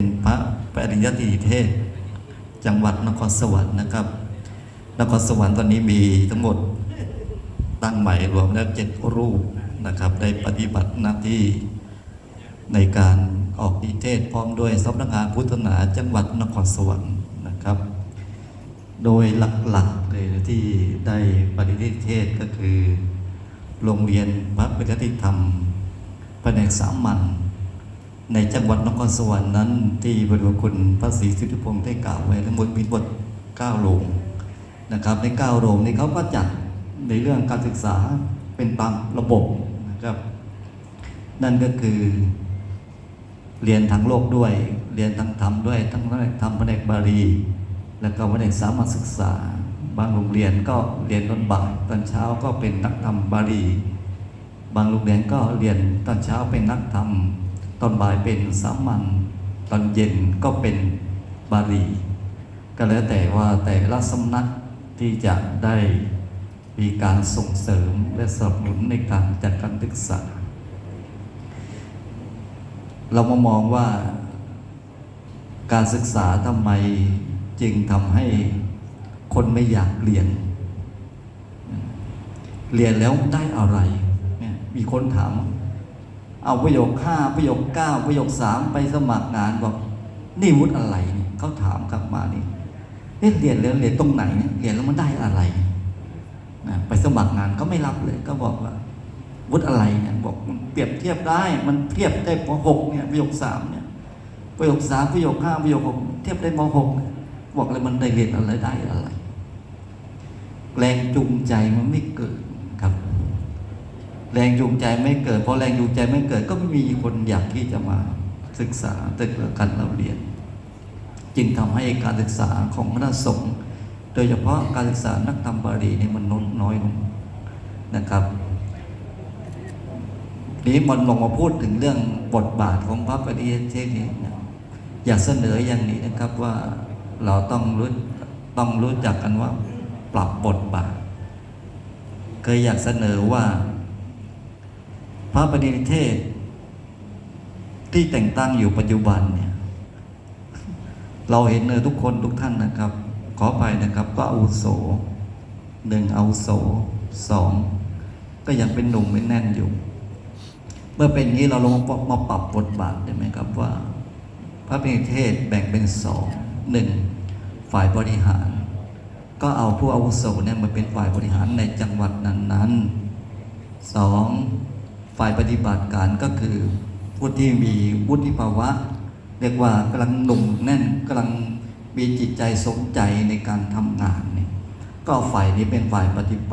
เป็นพระปริญญาติเทศ จังหวัดนครสวรรค์นะครับ นครสวรรค์ตอนนี้มีทั้งหมดตั้งใหม่รวมแล้วเจ็ดรูปนะครับ ได้ปฏิบัติหน้าที่ในการออกดีเทศพร้อมด้วยสำนักงานพุทธศาสนาจังหวัดนครสวรรค์นะครับ โดยหลักๆเลยที่ได้ปฏิทิเทศก็คือ โรงเรียนพระปฏิทิธรรมแผนกสามัญ ในจังหวัดนครสวรรค์นั้น ที่บรมคุณพระศรีสุทธิพงศ์ได้กล่าวไว้ทั้งหมดมีบท9โรงนะครับใน9โรงนี้เขาก็จัดในเรื่องการศึกษาเป็นตามระบบนะครับ นั่นก็คือเรียนทางโลกด้วย เรียนทางธรรมด้วย ทั้งแผนกธรรมแผนกบาลี แล้วก็แผนกสามัญศึกษา บางโรงเรียนก็เรียนตอนบ่ายตอนเช้าก็เป็นนักธรรมบาลี บางโรงเรียนก็เรียนตอนเช้าเป็นนักธรรม ตอนบ่ายเป็นสามัญตอนเย็นก็เป็นบาลีก็แล้วแต่ว่าแต่ละสำนักที่จะได้มีการส่งเสริมและสนับสนุนในการจัดการศึกษา เรามามองว่าการศึกษาทำไมจึงทำให้คนไม่อยากเรียน เรียนแล้วได้อะไร มีคนถาม เอาประโยคห้าประโยคเก้าประโยคสามไปสมัครงานบอกนี่วุฒิอะไรเนี่ยเขาถามกลับมานี่เอ๊ะเรียนแล้วเรียนตรงไหนเนี่ยเรียนแล้วมันได้อะไรนะไปสมัครงานก็ไม่รับเลย ก็บอกว่าวุฒิอะไรเนี่ยบอกมันเปรียบเทียบได้มันเทียบได้ปหกเนี่ยประโยคสามเนี่ยประโยคสามประโยคห้าประโยคหกเทียบได้มหกบอกเลยมันได้เรียนอะไรได้อะไร แรงจูงใจมันไม่เกิด แรงจูงใจไม่เกิดพอแรงจูงใจไม่เกิด ก็ไม่มีคนอยากที่จะมาศึกษาตึกกันเราเรียน จึงทำให้การศึกษาของคณะสงฆ์โดยเฉพาะการศึกษานักธรรมบาลีนี่มันลดน้อยลงนะครับ นี้มันลงมาพูดถึงเรื่องบทบาทของพระปฏิเทศนี้นะอยากเสนออย่างนี้นะครับว่าเราต้องรู้ต้องรู้จักกันว่าปรับบทบาท เคยอยากเสนอว่า พระปฏิเทศ ที่แต่งตั้งอยู่ปัจจุบันเนี่ยเราเห็นเนอทุกคนทุกท่านนะครับ ขอไปนะครับ ก็อาวุโสหนึ่งอาวุโสสองก็ยังเป็นหนุ่มเป็นแน่นอยู่ เมื่อเป็นอย่างนี้เราลงมามาปรับบทบาทได้ไหมครับว่า พระพิเทศแบ่งเป็นสองหนึ่งฝ่ายบริหาร ก็เอาผู้อาวุโสเนี่ยมาเป็นฝ่ายบริหารในจังหวัดนั้นๆสอง ฝ่ายปฏิบัติการก็คือผู้ที่มีวุฒิภาวะ เรียกว่ากำลังหนุ่มแน่นกำลังมีจิตใจสนใจในการทำงานเนี่ยก็ฝ่ายนี้เป็นฝ่ายปฏิบัติ